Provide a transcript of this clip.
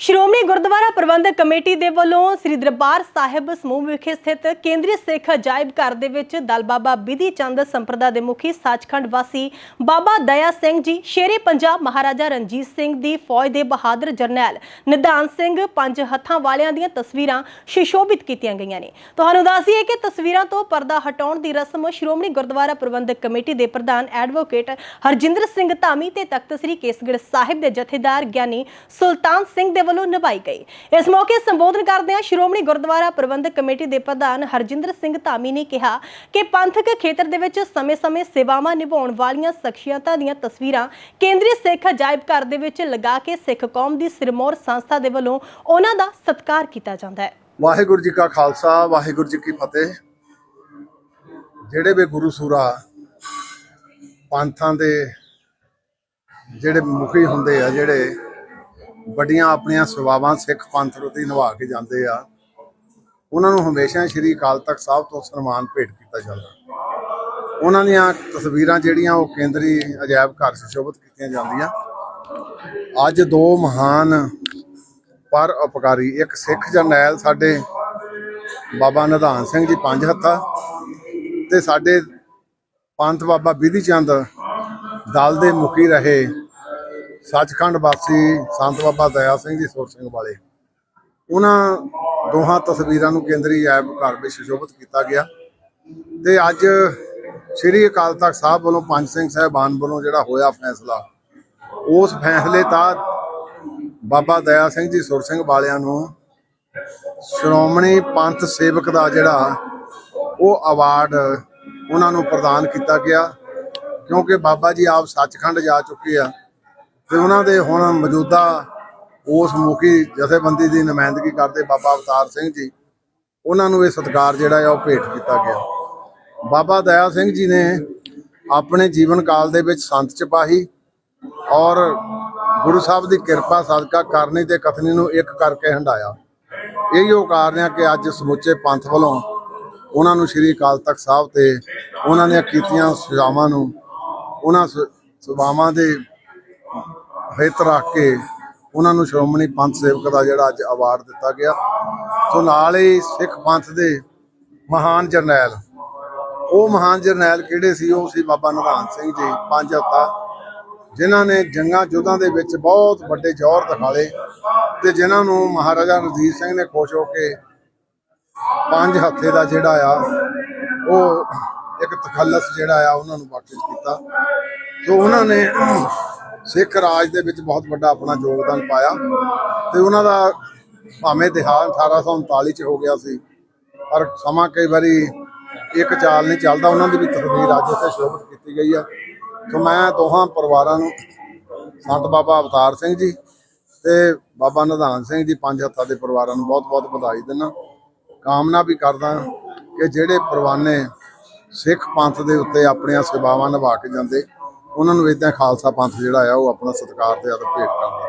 ਸ਼੍ਰੋਮਣੀ ਗੁਰਦੁਆਰਾ ਪ੍ਰਬੰਧਕ committee ਦੇ ਵੱਲੋਂ ਸ੍ਰੀ ਦਰਬਾਰ ਸਾਹਿਬ ਸਮੂਹ ਵਿਖੇ ਸਥਿਤ ਕੇਂਦਰੀ ਸਿੱਖ ਅਜਾਇਬ ਘਰ ਦੇ ਵਿੱਚ ਦਲ ਬਾਬਾ ਬਿਧੀ ਚੰਦ ਸੰਪਰਦਾ ਦੇ ਮੁਖੀ ਸੱਚਖੰਡ ਵਾਸੀ ਬਾਬਾ ਦਇਆ ਸਿੰਘ ਜੀ, ਸ਼ੇਰੇ ਪੰਜਾਬ ਮਹਾਰਾਜਾ ਰਣਜੀਤ ਸਿੰਘ ਦੀ ਫੌਜ ਦੇ ਬਹਾਦਰ ਜਰਨੈਲ ਨਿਧਾਨ ਸਿੰਘ ਪੰਜ ਹੱਥਾਂ ਵਾਲਿਆਂ ਦੀਆਂ ਤਸਵੀਰਾਂ ਸ਼ਿਸ਼ੋਭਿਤ ਕੀਤੀਆਂ ਗਈਆਂ ਨੇ। ਤੁਹਾਨੂੰ ਦੱਸ ਦਈਏ ਕਿ ਤਸਵੀਰਾਂ ਤੋਂ ਪਰਦਾ ਹਟਾਉਣ ਦੀ ਰਸਮ ਸ਼੍ਰੋਮਣੀ ਗੁਰਦੁਆਰਾ ਪ੍ਰਬੰਧਕ ਕਮੇਟੀ ਦੇ ਪ੍ਰਧਾਨ ਐਡਵੋਕੇਟ ਹਰਜਿੰਦਰ ਸਿੰਘ ਧਾਮੀ ਤੇ ਤਖਤ ਸ੍ਰੀ ਕੇਸਗੜ੍ਹ ਸਾਹਿਬ ਦੇ ਜਥੇਦਾਰ ਗਿਆਨੀ ਸੁਲਤਾਨ ਸਿੰਘ ਦੇ ਵੱਲੋਂ ਨਿਭਾਈ ਗਈ। ਇਸ ਮੌਕੇ ਸੰਬੋਧਨ ਕਰਦਿਆਂ ਸ਼੍ਰੋਮਣੀ ਗੁਰਦੁਆਰਾ ਪ੍ਰਬੰਧਕ ਕਮੇਟੀ ਦੇ ਪ੍ਰਧਾਨ ਹਰਜਿੰਦਰ ਸਿੰਘ ਧਾਮੀ ਨੇ ਕਿਹਾ ਕਿ ਪੰਥਕ ਖੇਤਰ ਦੇ ਵਿੱਚ ਸਮੇਂ-ਸਮੇਂ ਸੇਵਾਵਾਂ ਨਿਭਾਉਣ ਵਾਲੀਆਂ ਸ਼ਖਸੀਅਤਾਂ ਦੀਆਂ ਤਸਵੀਰਾਂ ਕੇਂਦਰੀ ਸਿੱਖ ਅਜਾਇਬ ਘਰ ਦੇ ਵਿੱਚ ਲਗਾ ਕੇ ਸਿੱਖ ਕੌਮ ਦੀ ਸਿਰਮੌਰ ਸੰਸਥਾ ਦੇ ਵੱਲੋਂ ਉਹਨਾਂ ਦਾ ਸਤਿਕਾਰ ਕੀਤਾ ਜਾਂਦਾ ਹੈ। ਵਾਹਿਗੁਰੂ ਜੀ ਕਾ ਖਾਲਸਾ, ਵਾਹਿਗੁਰੂ ਜੀ ਕੀ ਫਤਿਹ। ਜਿਹੜੇ ਵੀ ਗੁਰੂ ਸੂਰਾ ਪੰਥਾਂ ਦੇ ਜਿਹੜੇ ਮੁਖੀ ਹੁੰਦੇ ਆ, ਜਿਹੜੇ ਵੱਡੀਆਂ ਆਪਣੀਆਂ ਸੇਵਾਵਾਂ ਸਿੱਖ ਪੰਥ ਪ੍ਰਤੀ ਨਿਭਾ ਕੇ ਜਾਂਦੇ ਆ। ਉਹਨਾਂ ਨੂੰ ਹਮੇਸ਼ਾ ਸ੍ਰੀ ਅਕਾਲ ਤਖਤ ਸਾਹਿਬ ਤੋਂ ਸਨਮਾਨ ਭੇਟ ਕੀਤਾ ਜਾਂਦਾ। ਉਹਨਾਂ ਦੀਆਂ ਤਸਵੀਰਾਂ ਜਿਹੜੀਆਂ ਉਹ ਕੇਂਦਰੀ ਅਜਾਇਬ ਘਰ ਸੁਸ਼ੋਭਿਤ ਕੀਤੀਆਂ ਜਾਂਦੀਆਂ। ਅੱਜ ਦੋ ਮਹਾਨ ਪਰ ਉਪਕਾਰੀ ਇੱਕ ਸਿੱਖ ਜਰਨੈਲ ਸਾਡੇ ਬਾਬਾ ਨਿਧਾਨ ਸਿੰਘ ਜੀ ਪੰਜ ਹੱਥਾ ਤੇ ਸਾਡੇ ਪੰਥ ਬਾਬਾ ਬਿਧੀ ਚੰਦ ਦਲ ਦੇ ਮੁਖੀ ਰਹੇ ਸੱਚਖੰਡ ਵਾਸੀ ਸੰਤ ਬਾਬਾ ਦਇਆ ਸਿੰਘ ਜੀ ਸੁਰ ਸਿੰਘ ਵਾਲੇ। ਉਹਨਾਂ ਦੋਹਾਂ ਤਸਵੀਰਾਂ ਨੂੰ ਕੇਂਦਰੀ ਐਬ ਘਰ ਵਿੱਚ ਸ਼ੋਭਿਤ ਕੀਤਾ ਗਿਆ। ਤੇ ਅੱਜ ਸ੍ਰੀ ਅਕਾਲ ਤਖਤ ਸਾਹਿਬ ਵੱਲੋਂ ਪੰਜ ਸਿੰਘ ਸਾਹਿਬਾਨ ਵੱਲੋਂ ਜਿਹੜਾ ਹੋਇਆ ਫੈਸਲਾ, ਉਸ ਫੈਸਲੇ ਤਹਿਤ ਬਾਬਾ ਦਇਆ ਸਿੰਘ ਜੀ ਸੁਰ ਸਿੰਘ ਵਾਲਿਆਂ ਨੂੰ ਸ਼੍ਰੋਮਣੀ ਪੰਥ ਸੇਵਕ ਦਾ ਜਿਹੜਾ ਉਹ ਅਵਾਰਡ ਉਹਨਾਂ ਨੂੰ ਪ੍ਰਦਾਨ ਕੀਤਾ ਗਿਆ। ਕਿਉਂਕਿ ਬਾਬਾ ਜੀ ਆਪ ਸੱਚਖੰਡ ਜਾ ਚੁੱਕੇ ਆ। ਤੇ ਉਹਨਾਂ ਦੇ ਹੁਣ ਮੌਜੂਦਾ ਉਸ ਮੁਖੀ ਜਥੇਬੰਦੀ ਦੀ ਨੁਮਾਇੰਦਗੀ ਕਰਦੇ ਬਾਬਾ ਅਵਤਾਰ ਸਿੰਘ ਜੀ, ਉਹਨਾਂ ਨੂੰ ਇਹ ਸਤਿਕਾਰ ਜਿਹੜਾ ਆ ਉਹ ਭੇਟ ਕੀਤਾ ਗਿਆ। ਬਾਬਾ ਦਇਆ ਸਿੰਘ ਜੀ ਨੇ ਆਪਣੇ ਜੀਵਨ ਕਾਲ ਦੇ ਵਿੱਚ ਸੰਤ ਸਿਪਾਹੀ ਔਰ ਗੁਰੂ ਸਾਹਿਬ ਦੀ ਕਿਰਪਾ ਸਦਕਾ ਕਰਨੀ ਤੇ ਕਥਨੀ ਨੂੰ ਇੱਕ ਕਰਕੇ ਹੰਡਾਇਆ ਇਹੀ ਉਹ ਕਾਰਨ ਆ ਕਿ ਅੱਜ ਸਮੁੱਚੇ ਪੰਥ ਵੱਲੋਂ ਉਹਨਾਂ ਨੂੰ ਸ੍ਰੀ ਅਕਾਲ ਤਖਤ ਸਾਹਿਬ ਤੇ ਉਹਨਾਂ ਦੀਆਂ ਕੀਤੀਆਂ ਸਜਾਵਾਂ ਨੂੰ, ਉਹਨਾਂ ਸ- ਸੇਵਾਵਾਂ ਦੇ ਹਿੱਤ ਰੱਖ ਕੇ ਉਹਨਾਂ ਨੂੰ ਸ਼੍ਰੋਮਣੀ ਪੰਥ ਸੇਵਕ ਦਾ ਜਿਹੜਾ ਅੱਜ ਅਵਾਰਡ ਦਿੱਤਾ ਗਿਆ। ਸੋ ਨਾਲ ਹੀ ਸਿੱਖ ਪੰਥ ਦੇ ਮਹਾਨ ਜਰਨੈਲ, ਉਹ ਮਹਾਨ ਜਰਨੈਲ ਕਿਹੜੇ ਸੀ? ਉਹ ਸੀ ਬਾਬਾ ਨਿਧਾਨ ਸਿੰਘ ਜੀ, ਪੰਜ ਹੱਤਾ, ਜਿਨ੍ਹਾਂ ਨੇ ਜੰਗਾਂ ਯੁੱਧਾਂ ਦੇ ਵਿੱਚ ਬਹੁਤ ਵੱਡੇ ਜ਼ੋਰ ਦਿਖਾਲੇ ਤੇ ਜਿਨ੍ਹਾਂ ਨੂੰ ਮਹਾਰਾਜਾ ਰਣਜੀਤ ਸਿੰਘ ਨੇ ਖੁਸ਼ ਹੋ ਕੇ ਪੰਜ ਹੱਥੇ ਦਾ ਜਿਹੜਾ ਆ, ਉਹ ਇੱਕ ਤਖੱਲਸ ਜਿਹੜਾ ਆ ਉਹਨਾਂ ਨੂੰ ਬਖਸ਼ਿਸ਼ ਕੀਤਾ। ਸੋ ਉਹਨਾਂ ਨੇ ਸਿੱਖ ਰਾਜ ਦੇ ਵਿੱਚ ਬਹੁਤ ਵੱਡਾ ਆਪਣਾ ਯੋਗਦਾਨ ਪਾਇਆ ਤੇ ਉਹਨਾਂ ਦਾ ਭਾਵੇਂ ਦੇਹਾਂਤ 1839 ਚ ਹੋ ਗਿਆ ਸੀ, ਪਰ ਸਮਾਂ ਕਈ ਵਾਰੀ ਇੱਕ ਚਾਲ ਨਹੀਂ ਚੱਲਦਾ, ਉਹਨਾਂ ਦੀ ਵੀ ਤਸਵੀਰ ਅੱਜ ਉੱਥੇ ਸ਼ੋਭਿਤ ਕੀਤੀ ਗਈ ਆ। ਸੋ ਮੈਂ ਦੋਹਾਂ ਪਰਿਵਾਰਾਂ ਨੂੰ, ਸੰਤ ਬਾਬਾ ਅਵਤਾਰ ਸਿੰਘ ਜੀ ਤੇ ਬਾਬਾ ਨਿਧਾਨ ਸਿੰਘ ਜੀ ਪੰਜ ਹੱਥਾਂ ਦੇ ਪਰਿਵਾਰਾਂ ਨੂੰ ਬਹੁਤ-ਬਹੁਤ ਵਧਾਈ ਦਿੰਦਾ। ਕਾਮਨਾ ਵੀ ਕਰਦਾ ਕਿ ਜਿਹੜੇ ਪਰਵਾਨੇ ਸਿੱਖ ਪੰਥ ਦੇ ਉੱਤੇ ਆਪਣੀਆਂ ਸੇਵਾਵਾਂ ਨਿਭਾ ਕੇ ਜਾਂਦੇ ਉਹਨਾਂ ਨੂੰ ਇਦਾਂ ਖਾਲਸਾ ਪੰਥ ਜਿਹੜਾ ਆ ਉਹ ਆਪਣਾ ਸਤਿਕਾਰ ਤੇ ਅਦਰ ਭੇਟ ਕਰਦਾ।